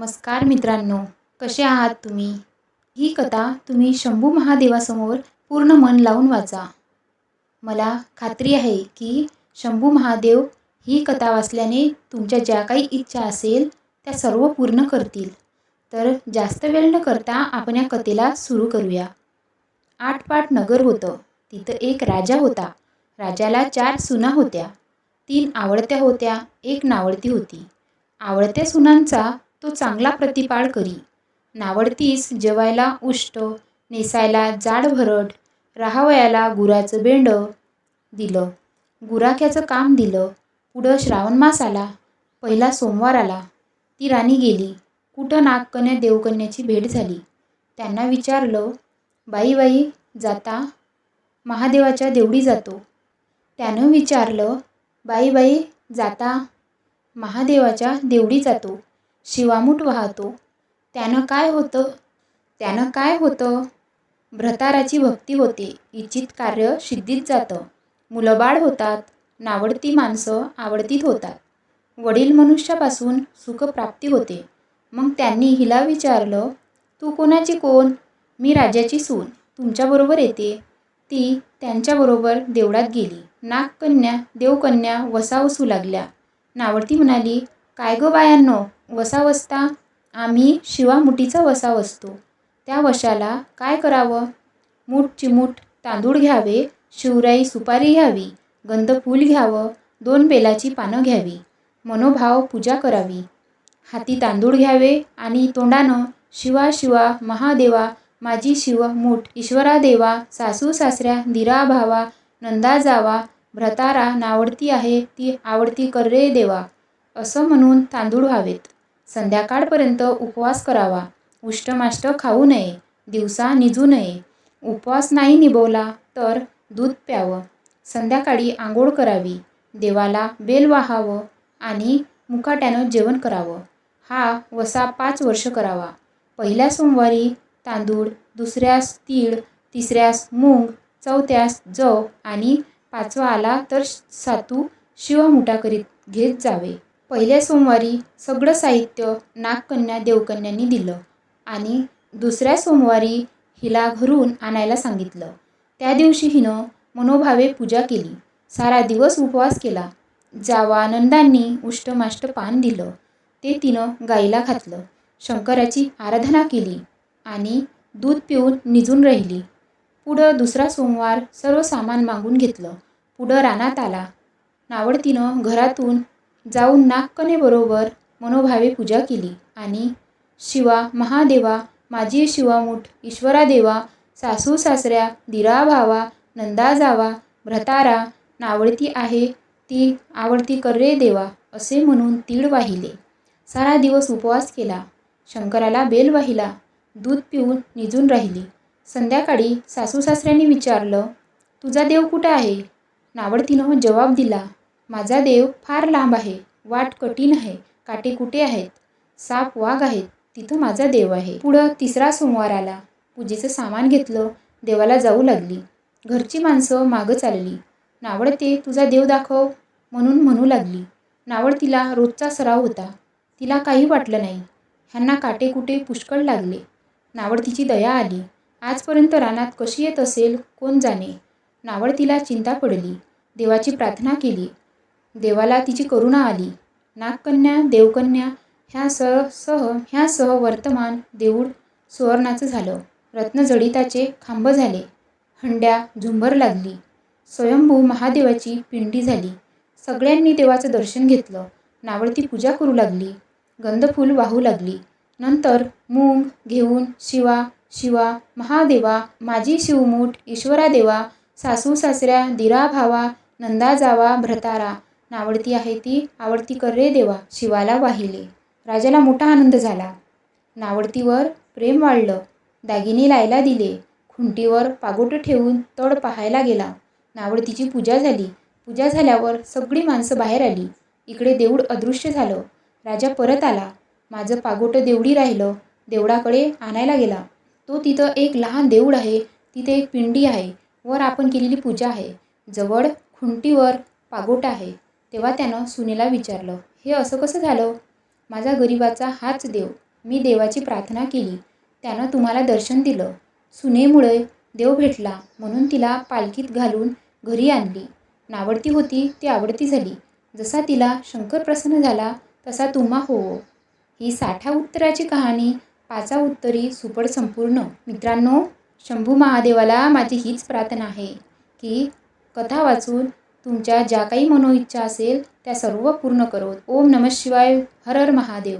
नमस्कार मित्रांनो कसे आहात तुम्ही? ही कथा तुम्ही शंभू महादेवासमोर पूर्ण मन लावून वाचा. मला खात्री आहे की शंभू महादेव ही कथा वाचल्याने तुमच्या ज्या काही इच्छा असेल त्या सर्व पूर्ण करतील. तर जास्त वेळ न करता आपण या कथेला सुरू करूया. आठपाट नगर होतं. तिथं एक राजा होता. राजाला चार सुना होत्या. तीन आवडत्या होत्या एक नावडती होती. आवडत्या सुनांचा तो चांगला प्रतिपाळ करी. नावडतीस जेवायला उष्ट नेसायला जाड भरट राहावयाला गुराचं बेंड दिलं. गुराख्याचं काम दिलं. पुढं श्रावण मास आला. पहिला सोमवार आला. ती राणी गेली. कुठं नागकन्या देवकन्याची भेट झाली? त्यांना विचारलं बाई बाई जाता? महादेवाच्या देवडी जातो. त्यानं विचारलं बाई बाई जाता? महादेवाच्या देवडी जातो. शिवामूठ वाहतो. त्यानं काय होतं? त्यानं काय होतं? भ्रताराची भक्ती होते. इच्छित कार्य सिद्धीत जातं. मुलंबाळ होतात. नावडती माणसं आवडतीत होतात. वडील मनुष्यापासून सुखप्राप्ती होते. मग त्यांनी हिला विचारलं तू कोणाची कोण? मी राजाची सून. तुमच्याबरोबर येते. ती त्यांच्याबरोबर देवळात गेली. नागकन्या देवकन्या वसावसू लागल्या. नावडती म्हणाली काय गं बायांनो? वसा वसता आम्ही शिवामुठीचा वसा वसतो त्या वशाला काय करावं? मूठ चिमूट तांदूळ घ्यावे शिवराई सुपारी घ्यावी गंध फूल घ्यावं दोन बेलाची पानं घ्यावी मनोभाव पूजा करावी. हाती तांदूळ घ्यावे आणि तोंडानं शिवा शिवा महादेवा माझी शिव मूठ ईश्वरा देवा सासू सासऱ्या दिरा भावा नंदा जावा भ्रतारा नावडती आहे ती आवडती कर रे देवा. असं म्हणून तांदूळ व्हावेत. संध्याकाळपर्यंत उपवास करावा. उष्टमाष्ट खाऊ नये. दिवसा निजू नये. उपवास नाही निभवला तर दूध प्यावं. संध्याकाळी आंघोळ करावी. देवाला बेल वाहावं आणि मुकाट्यानं जेवण करावं. हा वसा पाच वर्ष करावा. पहिल्या सोमवारी तांदूळ दुसऱ्यास तीळ तिसऱ्यास मूग चौथ्यास जव आणि पाचवा आला तर सातू शिवमुठा करीत घेत जावे. पहिल्या सोमवारी सगळं साहित्य नागकन्या देवकन्यांनी दिलं आणि दुसऱ्या सोमवारी हिला घरून आणायला सांगितलं. त्या दिवशी हिनं मनोभावे पूजा केली. सारा दिवस उपवास केला. जावा आनंदांनी उष्टमाष्ट पान दिलं. ते तिनं गाईला घातलं. शंकराची आराधना केली आणि दूध पिऊन निजून राहिली. पुढं दुसरा सोमवार सर्व सामान मागून घेतलं. पुढं रानात आला. नावडतीनं घरातून जाऊन नागकनेबरोबर मनोभावे पूजा केली आणि शिवा महादेवा माझी शिवामूठ ईश्वरा देवा सासू सासऱ्या दिरा भावा नंदा जावा भ्रतारा नावडती आहे ती आवडती कर रे देवा असे म्हणून तीळ वाहिले. सारा दिवस उपवास केला. शंकराला बेल वाहिला. दूध पिऊन निजून राहिली. संध्याकाळी सासू सासऱ्यांनी विचारलं तुझा देव कुठं आहे? नावडतीनं जवाब दिला माझा देव फार लांब आहे वाट कठीण आहे काटे कुठे आहेत? साप वाघ आहेत तिथं माझा देव आहे. पुढं तिसरा सोमवार आला. पूजेचं सामान घेतलं देवाला जाऊ लागली. घरची माणसं मागं चालली. नावडते तुझा देव दाखव म्हणून म्हणू लागली. नावडतीला रोजचा सराव होता. तिला काही वाटलं नाही. ह्यांना काटे कुठे पुष्कळ लागले. नावड तिची दया आली. आजपर्यंत रानात कशी येत असेल कोण जाणे? नावडतीला चिंता पडली. देवाची प्रार्थना केली. देवाला तिची करुणा आली. नागकन्या देवकन्या ह्या सह सह ह्यासह वर्तमान देऊळ सुवर्णाचं झालं. रत्नजडिताचे खांब झाले. हंड्या झुंबर लागली. स्वयंभू महादेवाची पिंडी झाली. सगळ्यांनी देवाचं दर्शन घेतलं. नावडती पूजा करू लागली. गंधफूल वाहू लागली. नंतर मूंग घेऊन शिवा शिवा महादेवा माझी शिवमूठ ईश्वरा देवा सासू सासऱ्या दिरा भावा नंदा जावा भ्रतारा नावडती आहे ती. आवडती कर रे देवा शिवाला वाहिले. राजाला मोठा आनंद झाला. नावडतीवर प्रेम वाढलं. दागिने लायला दिले. खुंटीवर पागोटं ठेवून तड पाहायला गेला. नावडतीची पूजा झाली. पूजा झाल्यावर सगळी माणसं बाहेर आली. इकडे देऊळ अदृश्य झालं. राजा परत आला. माझं पागोटं देवडी राहिलं. देवळाकडे आणायला गेला. तो तिथं एक लहान देऊळ आहे. तिथे एक पिंडी आहे. वर आपण केलेली पूजा आहे. जवळ खुंटीवर पागोटा आहे. तेव्हा त्यानं सुनेला विचारलं हे असं कसं झालं? माझा गरिबाचा हाच देव. मी देवाची प्रार्थना केली. त्यानं तुम्हाला दर्शन दिलं. सुनेमुळे देव भेटला म्हणून तिला पालखीत घालून घरी आणली. नावडती होती ती आवडती झाली. जसा तिला शंकर प्रसन्न झाला तसा तुम्हा होवो. ही साठा उत्तराची कहाणी पाचा उत्तरी सुपड संपूर्ण मित्रांनो शंभू महादेवाला माझी हीच प्रार्थना आहे की कथा वाचून तुमच्या ज्या काही मनोइच्छा असेल त्या सर्व पूर्ण करो ओम नमः शिवाय हर हर महादेव.